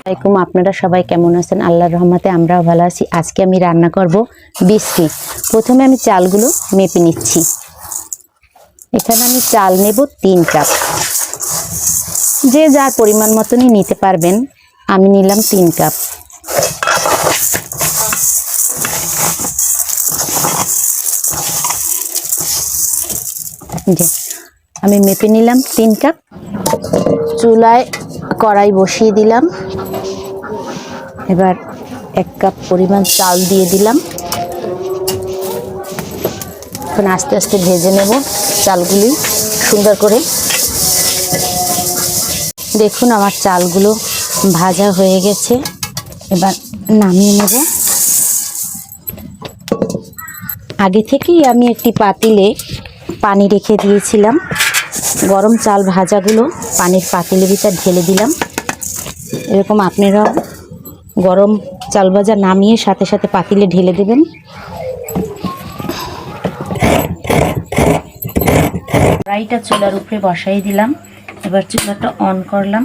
আসসালামাইকুম আপনারা সবাই কেমন আছেন? আল্লাহর রহমতে আমরাও ভালো আছি। আজকে আমি রান্না করব বিস্কি প্রথমে আমি চালগুলো মেপে নিচ্ছি। এখানে আমি চাল নেব তিন কাপ। যে যার পরিমাণ মতনই নিতে পারবেন, আমি নিলাম তিন কাপ। আমি মেপে নিলাম তিন কাপ। চুলায় কড়াই বসিয়ে দিলাম। এবার এক কাপ পরিমাণ চাল দিয়ে দিলাম। এখন আস্তে আস্তে ভেজে নেব চালগুলি সুন্দর করে। দেখুন আমার চালগুলো ভাজা হয়ে গেছে। এবার নামিয়ে নেব। আগে থেকেই আমি একটি পাতিলে পানি রেখে দিয়েছিলাম। গরম চাল ভাজাগুলো পানির পাতিলের ভিতর ঢেলে দিলাম। এরকম আপনারা গরম চাল ভাজা নামিয়ে সাথে সাথে পাতিলে ঢেলে দেবেন। কড়াইটা চুলার উপরে বসাই দিলাম। এবার চুলাটা অন করলাম।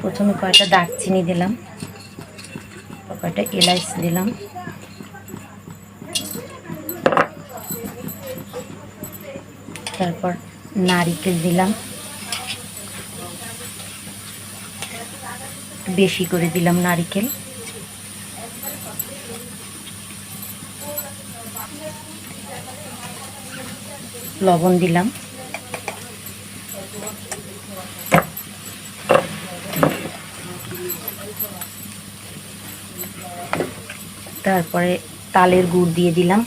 প্রথমে কয়টা দারচিনি দিলাম। কয়টা এলাচ দিলাম। তারপর নারিকেল দিলাম। বেশি করে দিলাম নারিকেল। লবণ দিলাম। তারপরে তালের গুড় দিয়ে দিলাম।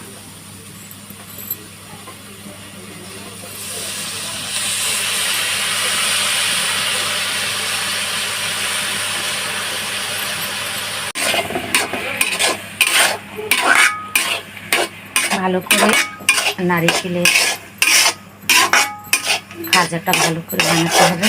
ভালো করে নারিকেলের ভাজাটা ভালো করে বানাতে হবে।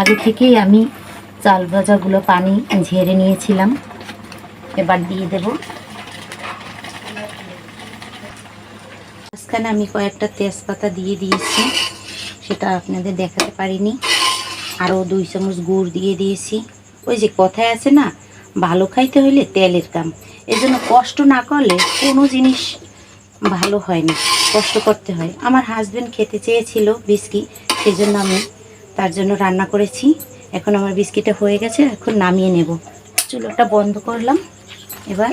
আগে থেকেই আমি চাল ভাজাগুলো পানি ঝেড়ে নিয়েছিলাম। এবার দিয়ে দেব। মাঝখানে আমি কয়েকটা তেজপাতা দিয়ে দিয়েছি। সেটা আপনাদের দেখাতে পারিনি। আরও দুই চামচ গুড় দিয়ে দিয়েছি। ওই যে কথায় আছে না, ভালো খাইতে হইলে তেলের কাম এজন্য কষ্ট না করলে কোনো জিনিস ভালো হয় না, কষ্ট করতে হয়। আমার হাজবেন্ড খেতে চেয়েছিল বিস্কি সেই জন্য আমি তার জন্য রান্না করেছি। এখন আমার বিস্কিটা হয়ে গেছে, এখন নামিয়ে নেব। চুলোটা বন্ধ করলাম, এবার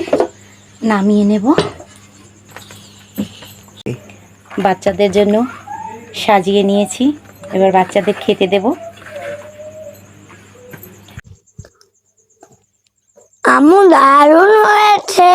নামিয়ে নেব। বাচ্চাদের জন্য সাজিয়ে নিয়েছি। এবার বাচ্চাদের খেতে দেব। আমু দারুণ হয়েছে।